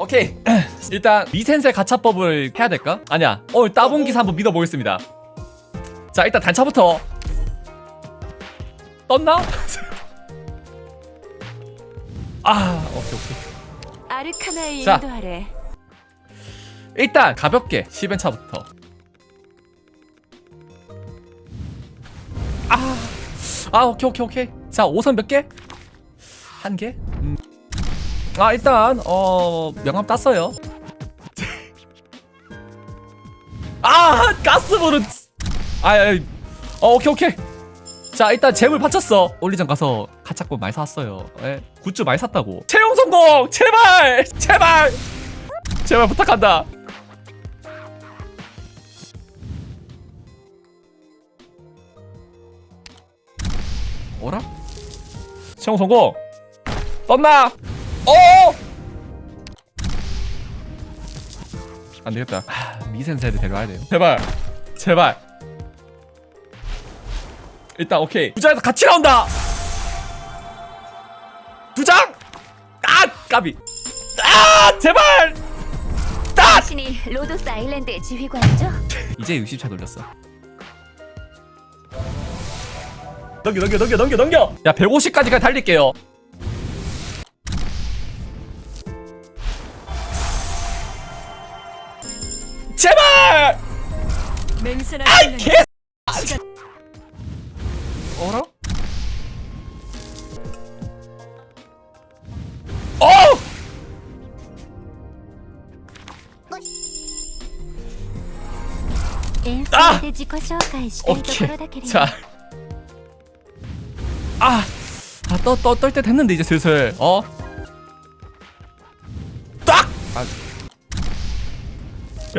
오케이 일단 미센세 가차법을 해야 될까? 아니야 오늘 따본 기사 한번 믿어보겠습니다 자 일단 단차부터 떴나? 아 오케이 오케이 아르카나의 자. 인도 아래 일단 가볍게 10엔차부터 아, 아 오케이 오케이 오케이 자 5선 몇 개? 한 개? 음. 아 일단 어 명함 땄어요. 아 가스볼은 아, 아 어, 오케이 오케이. 자 일단 재물 바쳤어. 올리장 가서 가차권 많이 샀어요. 예, 굿즈 많이 샀다고. 채용 성공! 제발! 제발! 제발 부탁한다. 어라? 채용 성공! 떴나? 어! 안 되겠다. 아, 미센세를 데려와야 돼요. 제발, 제발. 일단 오케이. 두 장에서 같이 나온다. 두 장. 아, 까비. 아, 제발. 아! 당신이 로도스 아일랜드의 지휘관이죠? 이제 60차 돌렸어. 넘겨 넘겨 넘겨 넘겨 넘겨. 야 150까지까지 달릴게요. 아이 개. 어라? 어! 演奏あで自己紹介したいところだけれど 자. 아. 아, 떠, 떠, 떨 때 됐는데, 이제 슬슬. 어? 딱! 아.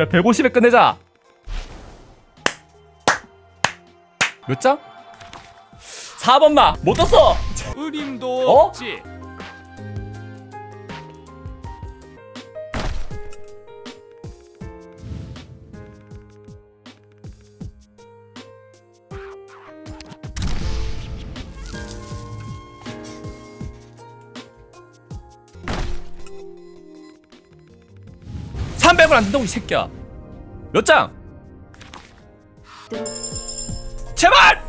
야, 150에 끝내자. 몇 장? 4번마! 못 떴어! 의림도 어? 없지. 삼 300원 안 된다고, 이 새끼야. 몇 장? 제발!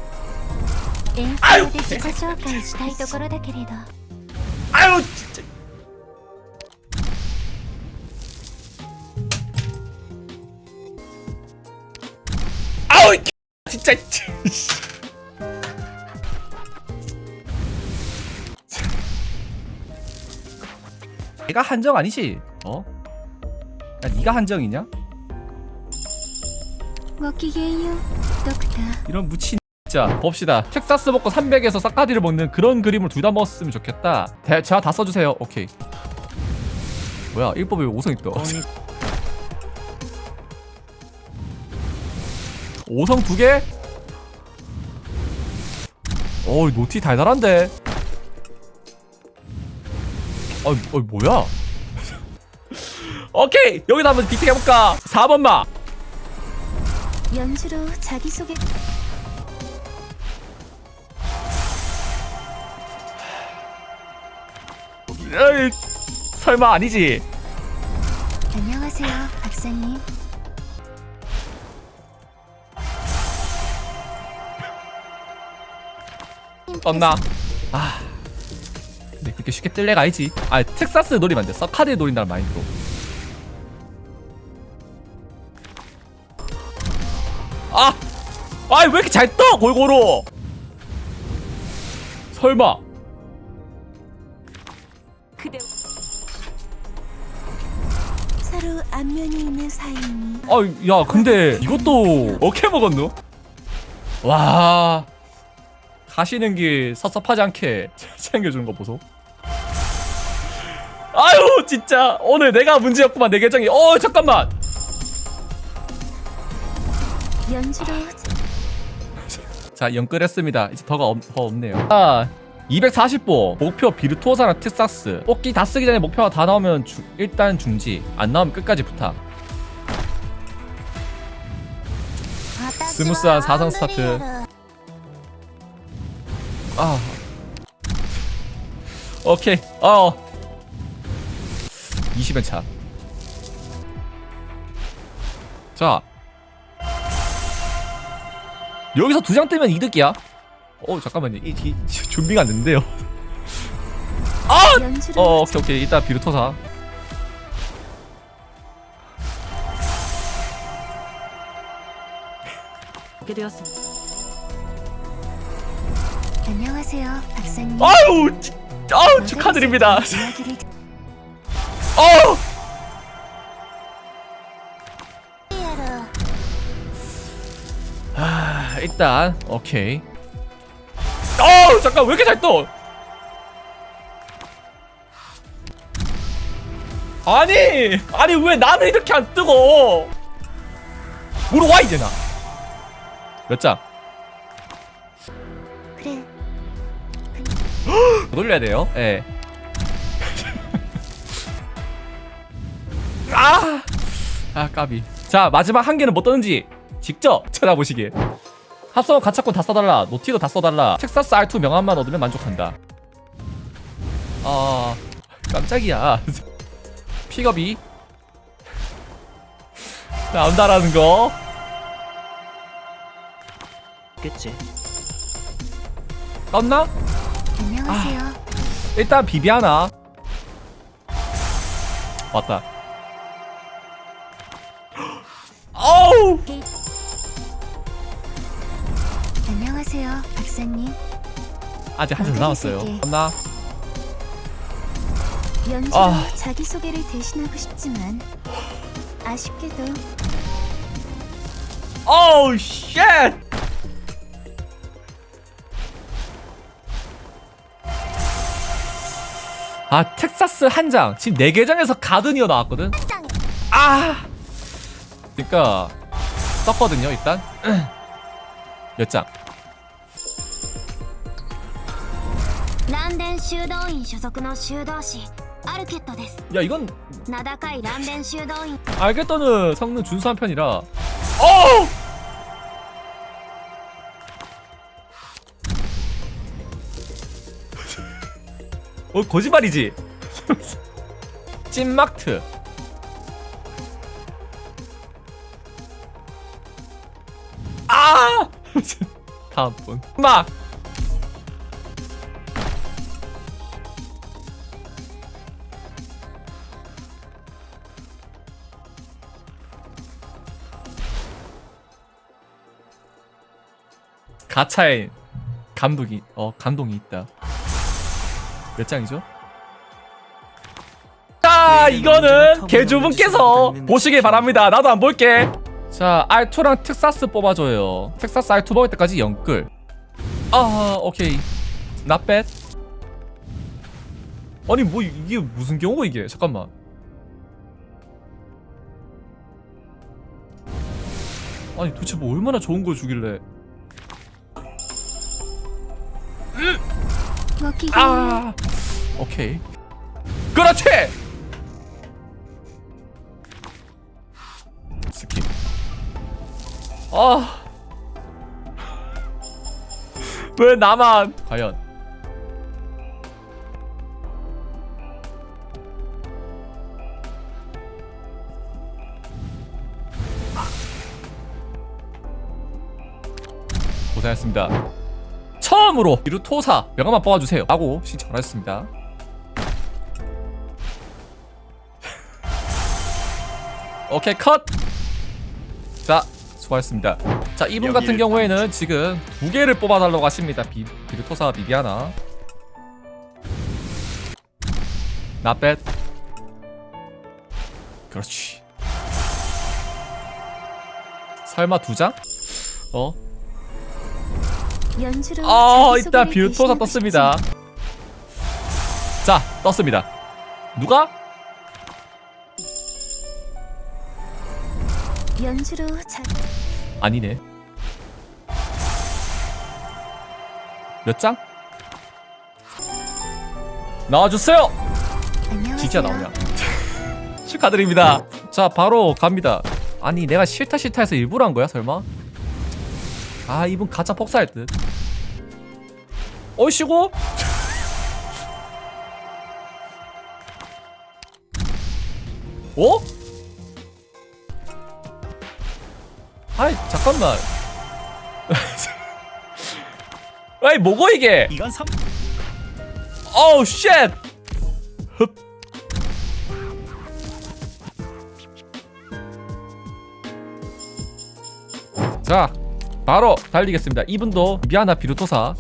演あよ奏で自己紹介したいところだけれど 아유, 진짜. 아우, 이 개- 진짜. 내가 한정 아니지? 어? 야, 네가 한정이냐? ごきげんようドクター 이런 무친 자 봅시다. 텍사스 먹고 300에서 사카디를 먹는 그런 그림을 둘 다 먹었으면 좋겠다. 대, 제가 다 써주세요. 오케이. 뭐야 1법에 5성 있다. 5성 두 개? 어이 노티 달달한데? 어이 어이 뭐야? 오케이 여기다 한번 비팅 해볼까? 4번마 연주로 자기소개. 에이, 설마 아니지? 안녕하세요 박사님. 떴나? 아 근데 그렇게 쉽게 뜰 애가 아니지. 아 텍사스 노리면 안 돼 서카드에 노린다는 마인드로 잘 떠 골고루. 설마. 그대 서로 안면이 있는 사이니? 아야 근데 이것도 어떻게 먹었노? 와. 가시는 길 섭섭하지 않게 챙겨주는 거 보소. 아유 진짜. 오늘 내가 문제였구만 내 계정이. 어 잠깐만. 연주로 자, 연끌했습니다. 이제 더가 없, 더 없네요. 아, 240보 목표 비르토사랑 트삭스. 뽑기 다 쓰기 전에 목표가 다 나오면 주, 일단 중지. 안 나오면 끝까지 부탁. 스무스한 사상 스타트. 아. 오케이. 어. 20엔 차자 여기서 두 장 뜨면 이득이야. 어 잠깐만요. 이, 이, 이 준비가 안 됐는데요. 연주를 어 오케이 오케이. 이따 비루토사. 하게 되었습니다. 안녕하세요, 박사님. 아유 지- 아유 축하드립니다. 어 일단 오케이. 어 잠깐 왜 이렇게 잘 떠? 아니 아니 왜 나는 이렇게 안 뜨고? 물어와 이제 나. 몇 장? 그래. 돌려야 돼요. 예. 아, 아 까비. 자 마지막 한 개는 뭐 떠는지 직접 찾아보시길. 합성 가차권 다 써달라. 노티도 다 써달라. 텍사스 R2 명함만 얻으면 만족한다. 아 깜짝이야. 픽업이 나온다라는 거. 겠지. 떴나? 안녕하세요. 일단 비비아나 왔다 안녕하세요, 박사님. 아직 한참 남았어요. 떴나? 연주로 아. 자기 소개를 대신하고 싶지만 아쉽게도 어우 쉣 아 텍사스 한 장 지금 네 개 장에서 가든이어 나왔거든 아 그니까 떴거든요 일단 몇 장 修道院所属の修道士アルケットです 야 이건 名高い蘭電修道院 알겠다는 성능 준수한 편이라 어우 어 거짓말이지 찐막트 아 다음 분막 가차에 감독이 어 감동이 있다. 몇 장이죠? 자 이거는 개주분께서 보시길 바랍니다. 나도 안 볼게. 자 R2랑 텍사스 뽑아줘요. 텍사스 R2 먹을 때까지 영끌. 아 오케이. Not bad. 아니 뭐 이게 무슨 경우가 이게 잠깐만. 아니 도대체 뭐 얼마나 좋은 걸 주길래 아. 오케이. 그렇지! 스킵. 아왜 나만? 과연. 고생하셨습니다 처음으로 이루토사 명함만 뽑아주세요. 라고 신청을 하셨습니다. 오케이 컷! 자 수고하셨습니다. 자 이분 같은 경우에는 지금 두 개를 뽑아달라고 하십니다. 비, 비루토사 비비아나. bad 그렇지. 설마 두 장? 어? 연주로 아 자기 일단 소개를 비루토사 대신하고 떴습니다 자 떴습니다 누가? 연주로 자 아니네 몇 장? 나와주세요 안녕하세요. 진짜 나오냐 축하드립니다 자 바로 갑니다 아니 내가 싫다 싫다 해서 일부러 한 거야 설마? 아 이분 가짜 폭사할 듯 어이씨고 어? 아이 잠깐만 아이 뭐고 이게 이건 삼. 어우 쉣 흡. 자 바로 달리겠습니다 이분도 미아나 비루토사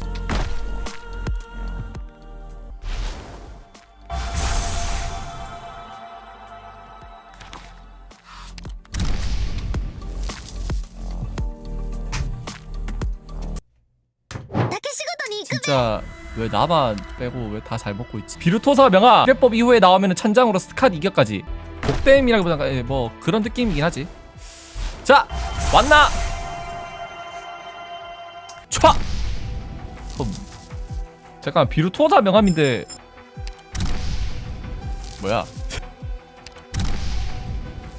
진짜 왜 나만 빼고 왜 다 잘 먹고 있지? 비루토사 명화 비례법 이후에 나오면 천장으로 스칸 이격까지 복댐이라기보다 예, 뭐 그런 느낌이긴 하지. 자 왔나? 촤. 흠. 잠깐 비루토사 명함인데 뭐야?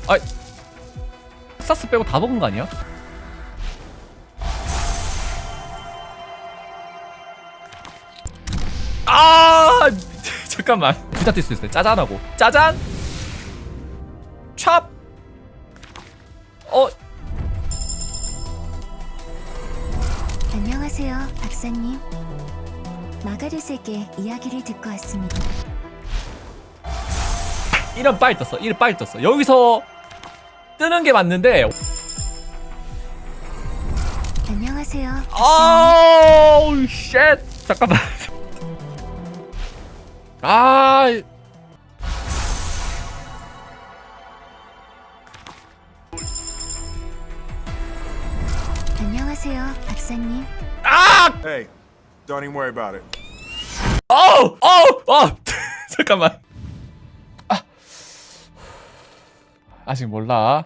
아, 텍사스 빼고 다 먹은 거 아니야? 아 잠깐만 부자 뛸수 있어요 짜잔하고 짜잔 박사님. 마가렛에게 이야기를 듣고 왔습니다. 이런 빨리 떴어 이런 빨리 떴어 여기서 뜨는 게 맞는데 안녕하세요. 아우 쉣 잠깐만 아 안녕하세요, 박사님. 아! Hey, don't even worry about it. 어우! 어우! 어! 잠깐만. 아. 아직 몰라.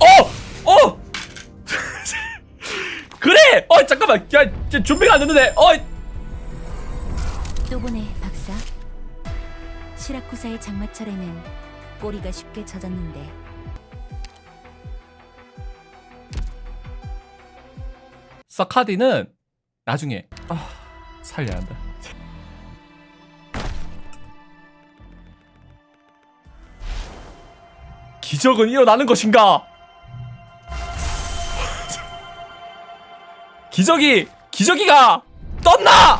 어! 어! 그래! 어, 잠깐만. 야, 이제 준비가 안 됐는데. 어! 또 보네, 박사. 시라쿠사의 장마철에는 꼬리가 쉽게 젖었는데 서카디는 나중에 아, 살려야 한다. 기적은 일어나는 것인가? 기적이 기적이가 떴나?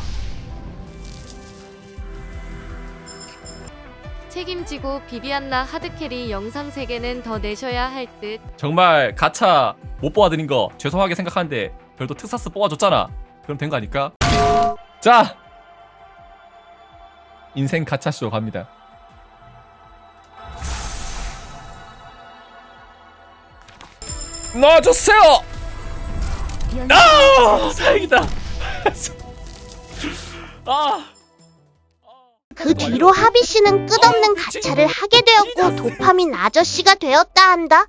책임지고 비비안나 하드캐리 영상 세개는 더 내셔야 할 듯. 정말 가차 못 뽑아드린 거 죄송하게 생각하는데 별도 특사스 뽑아줬잖아. 그럼 된 거 아닐까? 자 인생 가차쇼 갑니다. 놔주세요. 아 다행이다. 아. 그 뒤로 하비 씨는 끝없는 가차를 하게 되었고 도파민 아저씨가 되었다 한다.